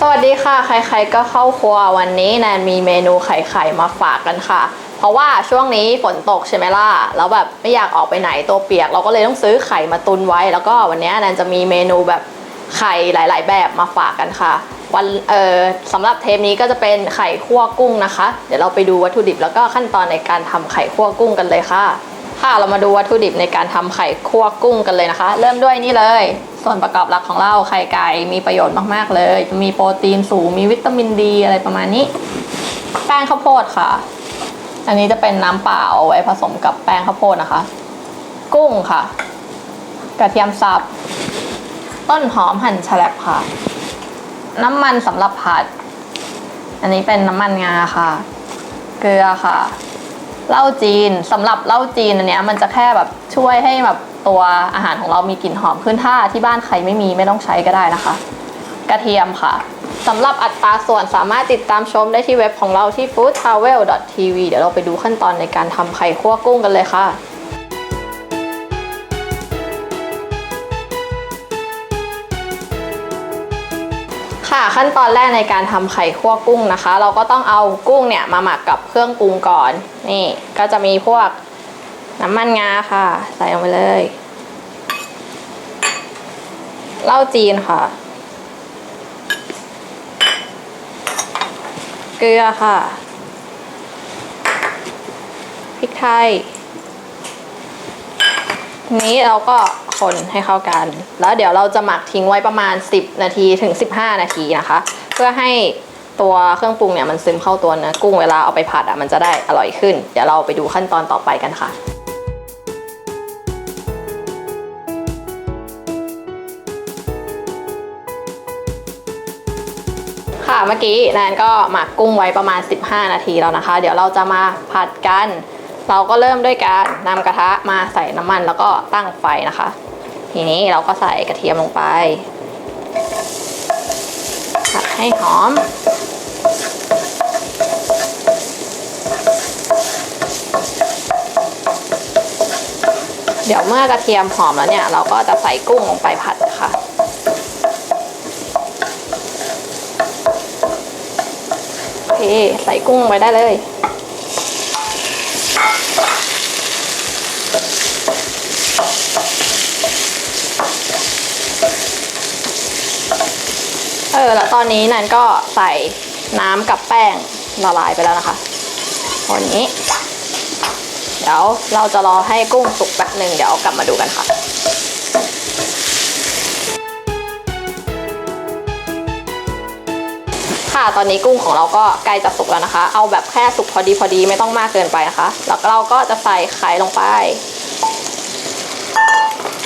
สวัสดีค่ะ ใครๆก็เข้าครัววันนี้แนนมีเมนูไข่ไข่มาฝากกันค่ะ เพราะว่าช่วงนี้ฝนตกใช่ไหมล่ะ แล้วแบบไม่อยากออกไปไหนตัวเปียก เราก็เลยต้องซื้อไข่มาตุนไว้ แล้วก็วันนี้แนนจะมีเมนูแบบไข่หลาย ๆ แบบมาฝากกันค่ะ วันเอ่อสำหรับเทปนี้ก็จะเป็นไข่คั่วกุ้งนะคะ เดี๋ยวเราไปดูวัตถุดิบแล้วก็ขั้นตอนในการทำไข่คั่วกุ้งกันเลยค่ะ ค่ะเรามาดูวัตถุดิบในการทำไข่คั่วกุ้งกันเลยนะคะ เริ่มด้วยนี่เลย ส่วนประกอบหลักของเราไข่ไก่มีประโยชน์มากๆเลย มีโปรตีนสูงมีวิตามินดีอะไรประมาณนี้ แป้งข้าวโพดค่ะ อันนี้จะเป็นน้ำเปล่าเอาไว้ผสมกับแป้งข้าวโพดนะคะ กุ้งค่ะ กระเทียมสับต้นหอมหั่นฉลบค่ะ น้ำมันสำหรับผัด อันนี้เป็นน้ำมันงาค่ะ เกลือค่ะ เหล้าจีนสำหรับเหล้าจีนอันเนี้ยมันจะแค่แบบช่วยให้แบบตัวอาหารของเรามีกลิ่นหอมขึ้นถ้าที่บ้านใครไม่มีไม่ต้องใช้ก็ได้นะคะ กระเทียมค่ะสำหรับอัตราส่วนสามารถติดตามชมได้ที่เว็บของเราที่ foodtravel.tv เดี๋ยวเราไปดูขั้นตอนในการทำไข่คั่วกุ้งกันเลยค่ะ ค่ะขั้นตอนแรกในการทำไข่คั่วกุ้งนะคะ เราก็ต้องเอากุ้งเนี่ยมาหมักกับเครื่องปรุงก่อน นี่ก็จะมีพวกน้ำมันงาค่ะ ใส่ลงไปเลยเหล้าจีนค่ะ เกลือค่ะพริกไทย นี้เราก็คนให้เข้ากัน แล้วเดี๋ยวเราจะหมักทิ้งไว้ประมาณ 10 นาทีถึง 15 นาทีนะคะ เพื่อให้ตัวเครื่องปรุงเนี่ยมันซึมเข้าตัวเนื้อกุ้งเวลาเอาไปผัดอะมันจะได้อร่อยขึ้น เดี๋ยวเราไปดูขั้นตอนต่อไปกันค่ะค่ะเมื่อกี้แนนก็หมักกุ้งไว้ประมาณ 15 นาทีแล้วนะคะ เดี๋ยวเราจะมาผัดกัน เราก็เริ่มด้วยการนำกระทะมาใส่น้ำมันแล้วก็ตั้งไฟนะคะ ทีนี้เราก็ใส่กระเทียมลงไปผัดให้หอม เดี๋ยวเมื่อกระเทียมหอมแล้วเนี่ย เราก็จะใส่กุ้งลงไปผัดค่ะโอเค ใส่กุ้งไปได้เลย ออแล้วตอนนี้นันก็ใส่น้ำกับแป้งละลายไปแล้วนะคะตอนนี้ เดี๋ยวเราจะรอให้กุ้งสุกแป๊บหนึ่งเดี๋ยวกลับมาดูกันค่ะค่ะตอนนี้กุ้งของเราก็ใกล้จะสุกแล้วนะคะ เอาแบบแค่สุกพอดีพอดีไม่ต้องมากเกินไปนะคะ แล้วเราก็จะใส่ไข่ลงไป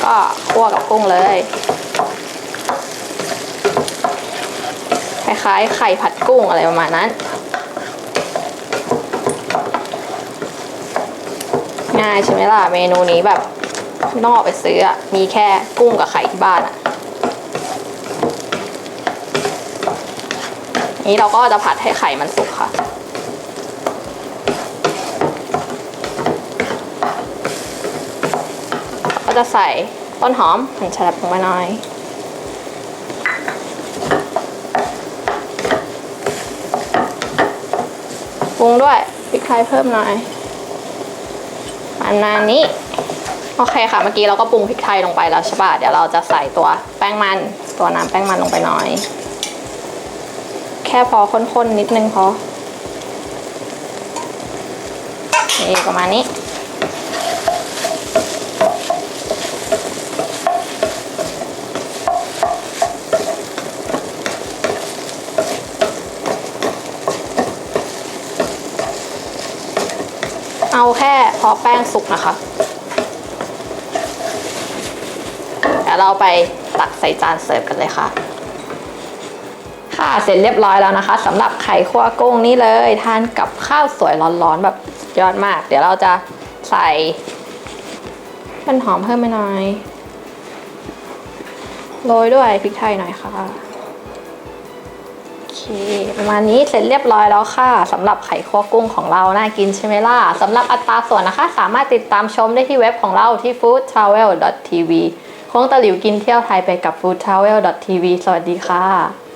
ก็คั่วกับกุ้งเลย ค ล้ายๆ ไข่ผัดกุ้งอะไรประมาณนั้น ง่ายใช่ไหมล่ะ เมนูนี้แบบไม่ต้องออกไปซื้ออะมีแค่กุ้งกับไข่ที่บ้านอะนี้เราก็จะผัดให้ไข่มันสุกค่ะก็จะใส่ต้นหอมหั่นฉลบลงไปหน่อย ปรุงด้วยพริกไทยเพิ่มหน่อยประมาณนี้ โอเคค่ะ เมื่อกี้เราก็ปรุงพริกไทยลงไปแล้วใช่ปะเดี๋ยวเราจะใส่ตัวแป้งมัน ตัวน้ำแป้งมันลงไปหน่อย แค่พอข้นๆนิดนึงพอนี่ประมาณนี้ เอาแค่ พอแป้งสุกนะคะเดี๋ยวเราไปตักใส่จานเสิร์ฟกันเลยค่ะ ค่ะเสร็จเรียบร้อยแล้วนะคะสำหรับไข่คั่วกุ้งนี่เลยทานกับข้าวสวยร้อนๆแบบยอดมาก เดี๋ยวเราจะใส่ต้นหอมเพิ่มไปหน่อยโรยด้วยพริกไทยหน่อยค่ะ เคประมาณนี้เสร็จเรียบร้อยแล้วค่ะสำหรับไข่คั่วกุ้งของเราน่ากินใช่ไหมล่ะสำหรับอัตราส่วนนะคะ สามารถติดตามชมได้ที่เว็บของเราที่ foodtravel.tv คงตะหลิวกินเที่ยวไทยไปกับ foodtravel.tv สวัสดีค่ะ